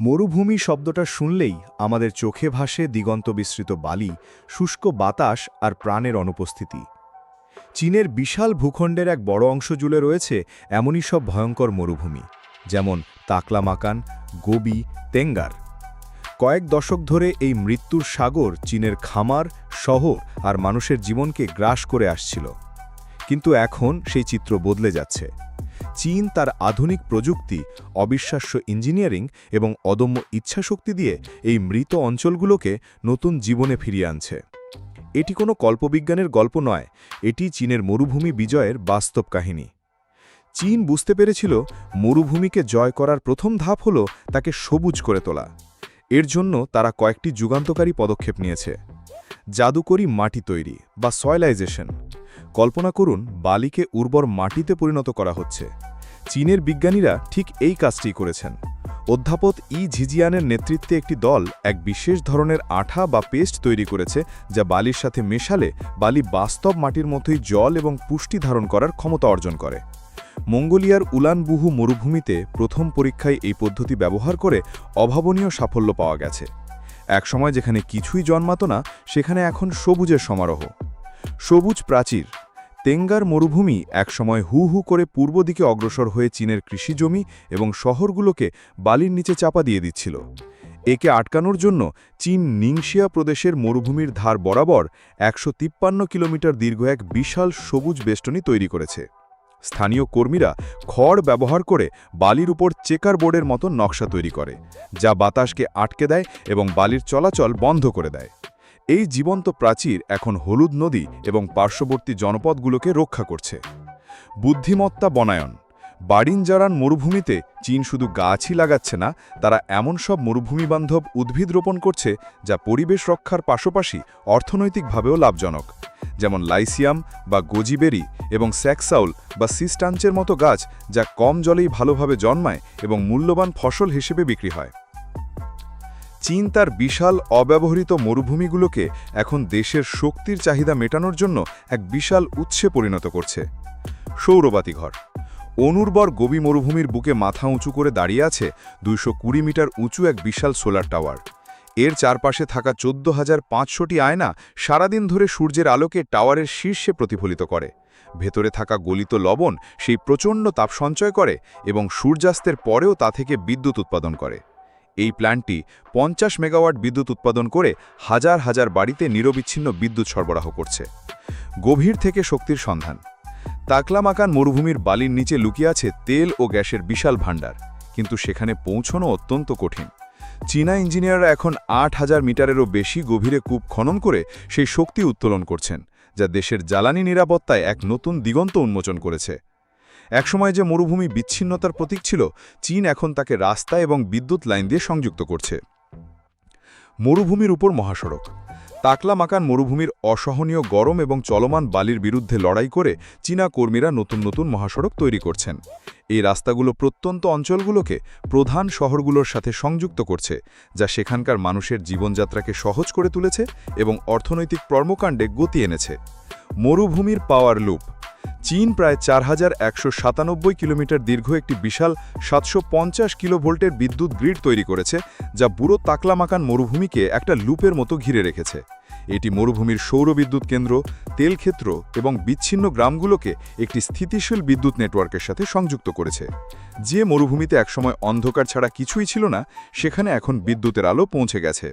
মরুভূমি শব্দটা শুনলেই আমাদের চোখে ভাসে দিগন্ত বিস্তৃত বালি, শুষ্ক বাতাস আর প্রাণের অনুপস্থিতি। চীনের বিশাল ভূখণ্ডের এক বড় অংশ জুড়ে রয়েছে এমনই সব ভয়ঙ্কর মরুভূমি, যেমন তাকলামাকান গোবি তেঙ্গার কয়েক দশক ধরে এই মৃত্যুর সাগর চীনের খামার, শহর আর মানুষের জীবনকে গ্রাস করে আসছিল। কিন্তু এখন সেই চিত্র বদলে যাচ্ছে। চীন তার আধুনিক প্রযুক্তি, অবিশ্বাস্য ইঞ্জিনিয়ারিং এবং অদম্য ইচ্ছাশক্তি দিয়ে এই মৃত অঞ্চলগুলোকে নতুন জীবনে ফিরিয়ে আনছে। এটি কোনো কল্পবিজ্ঞানের গল্প নয়, এটি চীনের মরুভূমি বিজয়ের বাস্তব কাহিনী। চীন বুঝতে পেরেছিল মরুভূমিকে জয় করার প্রথম ধাপ হল তাকে সবুজ করে তোলা। এর জন্য তারা কয়েকটি যুগান্তকারী পদক্ষেপ নিয়েছে। জাদুকরী মাটি তৈরি বা সয়লাইজেশন। কল্পনা করুন বালিকে উর্বর মাটিতে পরিণত করা হচ্ছে। চীনের বিজ্ঞানীরা ঠিক এই কাজটি করেছেন। অধ্যাপক ই ঝিজিয়ানের নেতৃত্বে একটি দল এক বিশেষ ধরনের আঠা বা পেস্ট তৈরি করেছে যা বালির সাথে মেশালে বালি বাস্তব মাটির মতোই জল এবং পুষ্টি ধারণ করার ক্ষমতা অর্জন করে। মঙ্গোলিয়ার উলানবুহু মরুভূমিতে প্রথম পরীক্ষায় এই পদ্ধতি ব্যবহার করে অভাবনীয় সাফল্য পাওয়া গেছে। একসময় যেখানে কিছুই জন্মাত না, সেখানে এখন সবুজের সমারোহ। সবুজ প্রাচীর তেঙ্গার মরুভূমি একসময় হু হু করে পূর্ব দিকে অগ্রসর হয়ে চীনের কৃষিজমি এবং শহরগুলোকে বালির নিচে চাপা দিয়ে দিচ্ছিল। একে আটকানোর জন্য চীন নিংশিয়া প্রদেশের মরুভূমির ধার বরাবর একশো তিপ্পান্ন কিলোমিটার দীর্ঘ এক বিশাল সবুজ বেষ্টনী তৈরি করেছে। স্থানীয় কর্মীরা খড় ব্যবহার করে বালির উপর চেকার বোর্ডের মতো নকশা তৈরি করে, যা বাতাসকে আটকে দেয় এবং বালির চলাচল বন্ধ করে দেয়। এই জীবন্ত প্রাচীর এখন হলুদ নদী এবং পার্শ্ববর্তী জনপদগুলোকে রক্ষা করছে। বুদ্ধিমত্তা বনায়ন। বাড়িনজারান মরুভূমিতে চীন শুধু গাছই লাগাচ্ছে না, তারা এমন সব মরুভূমি বান্ধব উদ্ভিদ রোপণ করছে যা পরিবেশ রক্ষার পাশাপাশি অর্থনৈতিকভাবেও লাভজনক। যেমন লাইসিয়াম বা গোজিবেরি এবং স্যাকসাউল বা সিস্টাঞ্চের মতো গাছ যা কম জলেই ভালোভাবে জন্মায় এবং মূল্যবান ফসল হিসেবে বিক্রি হয়। চীন তার বিশাল অব্যবহৃত মরুভূমিগুলোকে এখন দেশের শক্তির চাহিদা মেটানোর জন্য এক বিশাল উৎসে পরিণত করছে। সৌরবাতি ঘর অনুর্বর গবি মরুভূমির বুকে মাথা উঁচু করে দাঁড়িয়ে আছে দুইশ কুড়ি মিটার উঁচু এক বিশাল সোলার টাওয়ার। এর চারপাশে থাকা চোদ্দ হাজার পাঁচশোটি আয়না সারাদিন ধরে সূর্যের আলোকে টাওয়ারের শীর্ষে প্রতিফলিত করে। ভেতরে থাকা গলিত লবণ সেই প্রচণ্ড তাপ সঞ্চয় করে এবং সূর্যাস্তের পরেও তা থেকে বিদ্যুৎ উৎপাদন করে। এই প্ল্যান্টটি পঞ্চাশ মেগাওয়াট বিদ্যুৎ উৎপাদন করে হাজার হাজার বাড়িতে নিরবিচ্ছিন্ন বিদ্যুৎ সরবরাহ করছে। গভীর থেকে শক্তির সন্ধান। তাকলামাকান মরুভূমির বালির নিচে লুকিয়ে আছে তেল ও গ্যাসের বিশাল ভাণ্ডার। কিন্তু সেখানে পৌঁছনো অত্যন্ত কঠিন। চীনা ইঞ্জিনিয়াররা এখন আট হাজার মিটারেরও বেশি গভীরে কূপ খনন করে সেই শক্তি উত্তোলন করছেন, যা দেশের জ্বালানি নিরাপত্তায় এক নতুন দিগন্ত উন্মোচন করেছে। একসময় যে মরুভূমি বিচ্ছিন্নতার প্রতীক ছিল, চীন এখন তাকে রাস্তা এবং বিদ্যুৎ লাইন দিয়ে সংযুক্ত করছে। মরুভূমির উপর মহাসড়ক। তাকলা মাকান মরুভূমির অসহনীয় গরম এবং চলমান বালির বিরুদ্ধে লড়াই করে চীনা কর্মীরা নতুন নতুন মহাসড়ক তৈরি করছেন। এই রাস্তাগুলো প্রত্যন্ত অঞ্চলগুলোকে প্রধান শহরগুলোর সাথে সংযুক্ত করছে, যা সেখানকার মানুষের জীবনযাত্রাকে সহজ করে তুলেছে এবং অর্থনৈতিক কর্মকাণ্ডে গতি এনেছে। মরুভূমির পাওয়ার লুপ। চীন প্রায় চার হাজার একশো সাতানব্বই কিলোমিটার দীর্ঘ একটি বিশাল সাতশো পঞ্চাশ কিলোভোল্টের বিদ্যুৎ গ্রিড তৈরি করেছে, যা বুড়ো তাকলামাকান মরুভূমিকে একটা লুপের মতো ঘিরে রেখেছে। এটি মরুভূমির সৌর বিদ্যুৎ কেন্দ্র তেলক্ষেত্র এবং বিচ্ছিন্ন গ্রামগুলোকে একটি স্থিতিশীল বিদ্যুৎ নেটওয়ার্কের সাথে সংযুক্ত করেছে। যে মরুভূমিতে একসময় অন্ধকার ছাড়া কিছুই ছিল না, সেখানে এখন বিদ্যুতের আলো পৌঁছে গেছে।